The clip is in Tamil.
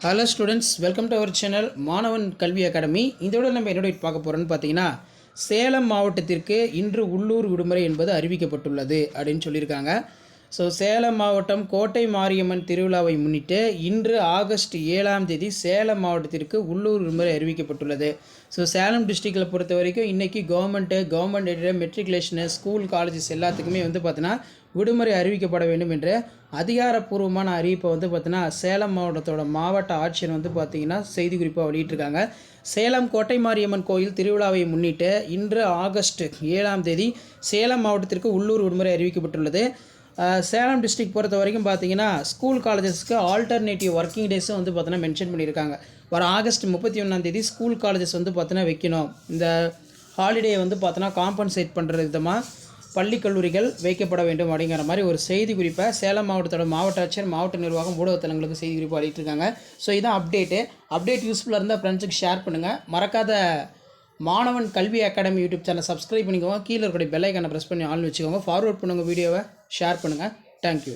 Hello students welcome to our channel மாணவன் கல்வி அகாடமி இதோட நம்ம என்னோட பார்க்க போகிறோன்னு பார்த்தீங்கன்னா சேலம் மாவட்டத்திற்கு இன்று உள்ளூர் விடுமுறை என்பது அறிவிக்கப்பட்டுள்ளது அப்படின்னு சொல்லியிருக்காங்க. ஸோ சேலம் மாவட்டம் கோட்டை மாரியம்மன் திருவிழாவை முன்னிட்டு இன்று ஆகஸ்ட் ஏழாம் தேதி சேலம் மாவட்டத்திற்கு உள்ளூர் விடுமுறை அறிவிக்கப்பட்டுள்ளது. ஸோ சேலம் டிஸ்ட்ரிக்டில் பொறுத்த வரைக்கும் இன்றைக்கி government government aided matriculation school colleges எல்லாத்துக்குமே வந்து பார்த்தீங்கன்னா விடுமுறை அறிவிக்கப்பட வேண்டும் என்ற அதிகாரப்பூர்வமான அறிவிப்பை வந்து பார்த்தீங்கன்னா சேலம் மாவட்டத்தோட மாவட்ட ஆட்சியர் வந்து பார்த்தீங்கன்னா செய்திக்குறிப்பாக வெளியிட்டிருக்காங்க. சேலம் கோட்டை மாரியம்மன் கோயில் திருவிழாவை முன்னிட்டு இன்று ஆகஸ்ட் ஏழாம் தேதி சேலம் மாவட்டத்திற்கு உள்ளூர் விடுமுறை அறிவிக்கப்பட்டுள்ளது. சேலம் டிஸ்ட்ரிக்ட் பொறுத்த வரைக்கும் பார்த்தீங்கன்னா ஸ்கூல் காலேஜஸ்க்கு ஆல்டர்னேட்டிவ் ஒர்க்கிங் டேஸும் வந்து பார்த்தீங்கன்னா மென்ஷன் பண்ணியிருக்காங்க. வர ஆகஸ்ட் முப்பத்தி ஒன்றாந்தேதி ஸ்கூல் காலேஜஸ் வந்து பார்த்தீங்கன்னா வைக்கணும். இந்த ஹாலிடே வந்து பார்த்தோன்னா காம்பன்சேட் பண்ணுற விதமாக பள்ளி கல்லூரிகள் வைக்கப்பட வேண்டும் அப்படிங்கிற மாதிரி ஒரு செய்தி குறிப்பை சேலம் மாவட்டத்தோட மாவட்ட ஆட்சியர் மாவட்ட நிர்வாகம் ஊடகத்தலங்களுக்கு செய்தி குறிப்பு இருக்காங்க ஸோ இதான் அப்டேட்டு அப்டேட் யூஸ்ஃபுல்லாக இருந்தால் ஃப்ரெண்ட்ஸுக்கு ஷேர் பண்ணுங்கள் மறக்காத மாணவன் கல்வி அகாடமி யூடியூப் சேனல் சப்ஸ்கிரைப் பண்ணிக்கோங்க. கீழே இருக்கக்கூடிய பெல்லைக்கான ப்ரெஸ் பண்ணி ஆன் வச்சுக்கோங்க. ஃபார்வர்ட் பண்ணுங்கள் வீடியோவை. ஷேர் பண்ணுங்கள் தேங்க்யூ